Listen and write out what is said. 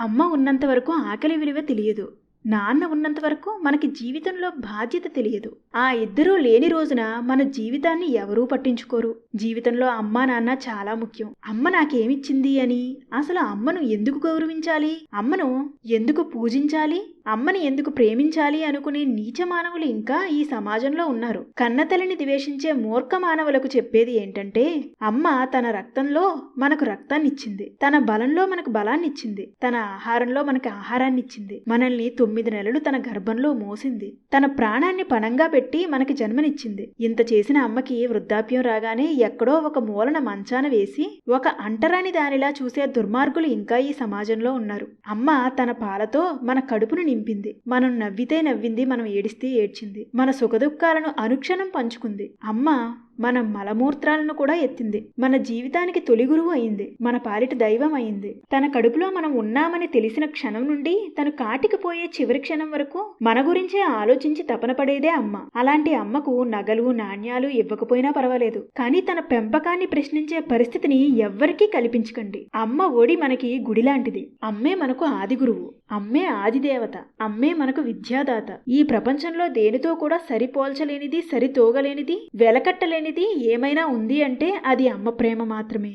అమ్మ ఉన్నంత వరకు ఆకలి విలువ తెలియదు. నాన్న ఉన్నంత వరకు మనకి జీవితంలో బాధ్యత తెలియదు. ఆ ఇద్దరూ లేని రోజున మన జీవితాన్ని ఎవరూ పట్టించుకోరు. జీవితంలో అమ్మా నాన్న చాలా ముఖ్యం. అమ్మ నాకేమిచ్చింది అని? అసలు అమ్మను ఎందుకు గౌరవించాలి? అమ్మను ఎందుకు పూజించాలి? అమ్మని ఎందుకు ప్రేమించాలి అనుకునే నీచ మానవులు ఇంకా ఈ సమాజంలో ఉన్నారు. కన్నతల్లిని ద్వేషించే మూర్ఖ మానవులకు చెప్పేది ఏంటంటే అమ్మ తన రక్తంలో మనకు రక్తాన్నిచ్చింది. తన బలంలో మనకు బలాన్నిచ్చింది. తన ఆహారంలో మనకు ఆహారాన్నిచ్చింది. మనల్ని తొమ్మిది నెలలు తన గర్భంలో మోసింది. తన ప్రాణాన్ని పణంగా పెట్టి మనకి జన్మనిచ్చింది. ఇంత చేసిన అమ్మకి వృద్ధాప్యం రాగానే ఎక్కడో ఒక మూలన మంచాన వేసి ఒక అంటరాని దానిలా చూసే దుర్మార్గులు ఇంకా ఈ సమాజంలో ఉన్నారు. అమ్మ తన పాలతో మన కడుపును నింపింది. మనం నవ్వితే నవ్వింది మనం ఏడిస్తే ఏడ్చింది. మన సుఖదుఖాలను అనుక్షణం పంచుకుంది. అమ్మ! మన మలమూత్రాలను కూడా ఎత్తింది. మన జీవితానికి తొలి గురువు అయింది. మన పాలిట దైవం అయింది. తన కడుపులో మనం ఉన్నామని తెలిసిన క్షణం నుండి తను కాటికి పోయే చివరి క్షణం వరకు మన గురించే ఆలోచించి తపన పడేదే అమ్మ. అలాంటి అమ్మకు నగలు నాణ్యాలు ఇవ్వకపోయినా పర్వాలేదు. కానీ తన పెంపకాన్ని ప్రశ్నించే పరిస్థితిని ఎవ్వరికీ కల్పించకండి. అమ్మ ఒడి మనకి గుడి లాంటిది అమ్మే మనకు ఆది గురువు. అమ్మే ఆదిదేవత అమ్మే మనకు విద్యాదాత. ఈ ప్రపంచంలో దేనితో కూడా సరిపోల్చలేనిది సరితూగలేనిది లేనిది ఏమైనా ఉంది అంటే అది అమ్మ ప్రేమ మాత్రమే.